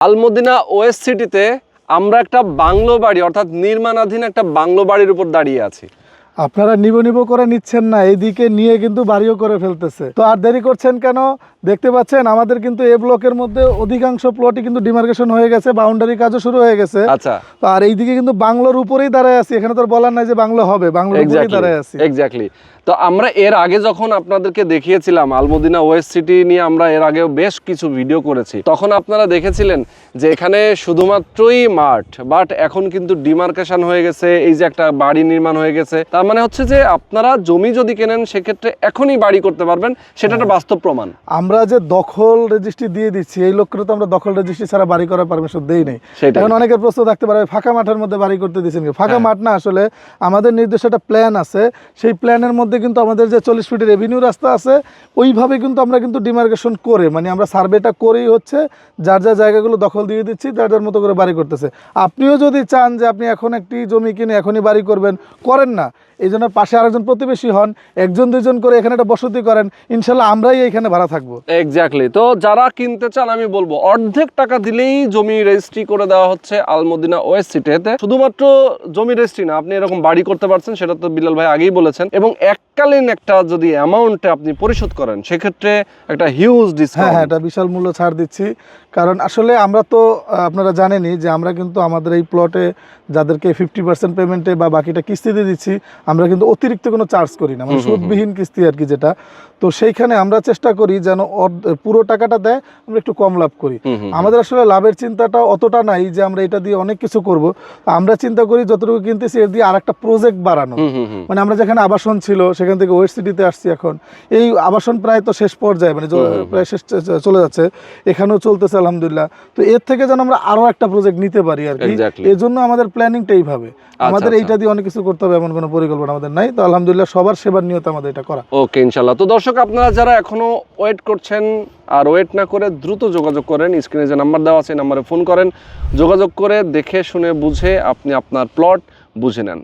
আলমদিনা ওয়েস সিটিতে আমরা একটা বাংলো বাড়ি অর্থাৎ নির্মাণাধীন একটা বাংলো বাড়ির উপর দাঁড়িয়ে আছি। আপনারা নিব নিব করে নিচ্ছেন না এইদিকে নিয়ে কিন্তু বাড়িও করে ফেলতেছে। তো আর দেরি করছেন কেন? দেখতে পাচ্ছেন আমাদের কিন্তু এ ব্লকের মধ্যে অধিকাংশ প্লটই কিন্তু ডিমার্কেশন হয়ে গেছে বাউন্ডারি কাজও শুরু হয়ে গেছে। আচ্ছা। তো আর এইদিকে কিন্তু বাংলোর উপরেই দাঁড়ায় আছি এখানে তো বলার নাই যে বাংলো হবে বাংলোর উপরেই দাঁড়ায় আছি। এক্স্যাক্টলি তো আমরা এর আগে যখন আপনাদেরকে দেখিয়েছিলাম আলমদিনা ওয়েস্ট সিটি নিয়ে আমরা এর আগেও বেশ কিছু ভিডিও করেছি তখন আপনারা দেখেছিলেন যে এখানে শুধুমাত্রই মাঠ বাট এখন কিন্তু ডিমার্কেশন হয়ে গেছে এই যে একটা বাড়ি নির্মাণ হয়ে গেছে তার মানে হচ্ছে যে আপনারা জমি যদি কেনেন সেক্ষেত্রে এখনই বাড়ি করতে পারবেন সেটা একটা বাস্তব প্রমাণ আমরা যে দখল রেজিস্ট্রি দিয়ে দিচ্ছি এই লোককে তো আমরা দখল রেজিস্ট্রি ছাড়া বাড়ি করার পারমিশন দেই নাই। এখন অনেকের প্রশ্ন থাকতে পারে ফাঁকা মাঠের মধ্যে বাড়ি করতে দিচ্ছেন? ফাঁকা হ্যাঁ। মাঠ না আসলে আমাদের নির্দিষ্ট একটা প্ল্যান আছে সেই প্ল্যানের মধ্যে কিন্তু আমাদের যে চল্লিশ ফিটের রেভিনিউ রাস্তা আছে, ওইভাবে কিন্তু আমরা কিন্তু ডিমার্কেশন করে মানে আমরা সার্ভেটা করেই হচ্ছে যার যা জায়গাগুলো দখল দিয়ে দিচ্ছি, যার যার মতো করে বাড়ি করতেছে। আপনিও যদি চান যে আপনি এখন একটি জমি কিনে এখনই বাড়ি করবেন, করেন না। এই জন্য পাশে আরেকজন প্রতিবেশী হন একজন দুজন করে এখানে একটা বসতি করেন ইনশাল্লাহ আমরাই এইখানে ভাড়া থাকব। এক্স্যাক্টলি তো যারা কিনতে চান আমি বলব অর্ধেক টাকা দিলেই জমি রেজিস্ট্রি করে দেওয়া হচ্ছে আলমদিনা ওয়েস্ট সিটিতে শুধুমাত্র জমি রেজিস্ট্রি না আপনি এরকম বাড়ি করতে পারছেন সেটা তো বিলাল ভাই আগেই বলেছেন। এবং এককালীন একটা যদি অ্যামাউন্টে আপনি পরিশোধ করেন সেক্ষেত্রে একটা হিউজ হ্যাঁ হ্যাঁ এটা বিশাল মূল্য ছাড় দিচ্ছি। কারণ আসলে আমরা তো আপনারা জানেনই যে আমরা কিন্তু আমাদের এই প্লটে যাদেরকে ফিফটি পার্সেন্ট পেমেন্টে বা বাকিটা কিস্তিতে দিচ্ছি আমরা কিন্তু অতিরিক্ত কোনো চার্জ করি না মানে। সুদবিহীন কিস্তি আর কি যেটা। তো সেইখানে আমরা চেষ্টা করি যেন পুরো টাকাটা দেয় আমরা একটু কম লাভ করি। আমাদের আসলে লাভের চিন্তাটা অতটা নাই যে আমরা এটা দিয়ে অনেক কিছু করব। আমরা চিন্তা করি যতটুকু কিনতেছি এর দিয়ে আর একটা প্রজেক্ট বাড়ানো মানে আমরা যেখানে আবাসন ছিল সেখান থেকে ওয়েস্ট সিটিতে আসছি এখন। এই আবাসন প্রায় তো শেষ পর্যায়ে মানে প্রায় শেষ চলে যাচ্ছে। এখানেও চলতেছে আলহামদুলিল্লাহ। তো এর থেকে যেন আমরা আরও একটা প্রজেক্ট নিতে পারি আর কি। Exactly. এর জন্য আমাদের প্ল্যানিংটা এইভাবে। আমাদের আচ্ছা। এইটা দিয়ে অনেক কিছু করতে হবে এমন কোনো পরিকল্পনা আমাদের নাই, তো আলহামদুলিল্লাহ সবার সেবার নিয়ত আমাদের এটা করা। ওকে ইনশাল্লাহ তো দর্শক, আপনারা যারা এখনও ওয়েট করছেন আর ওয়েট না করে দ্রুত যোগাযোগ করেন স্ক্রিনে যে নাম্বার দেওয়া আছে নাম্বারে ফোন করেন। যোগাযোগ করে দেখে, শুনে, বুঝে আপনি আপনার প্লট বুঝে নেন।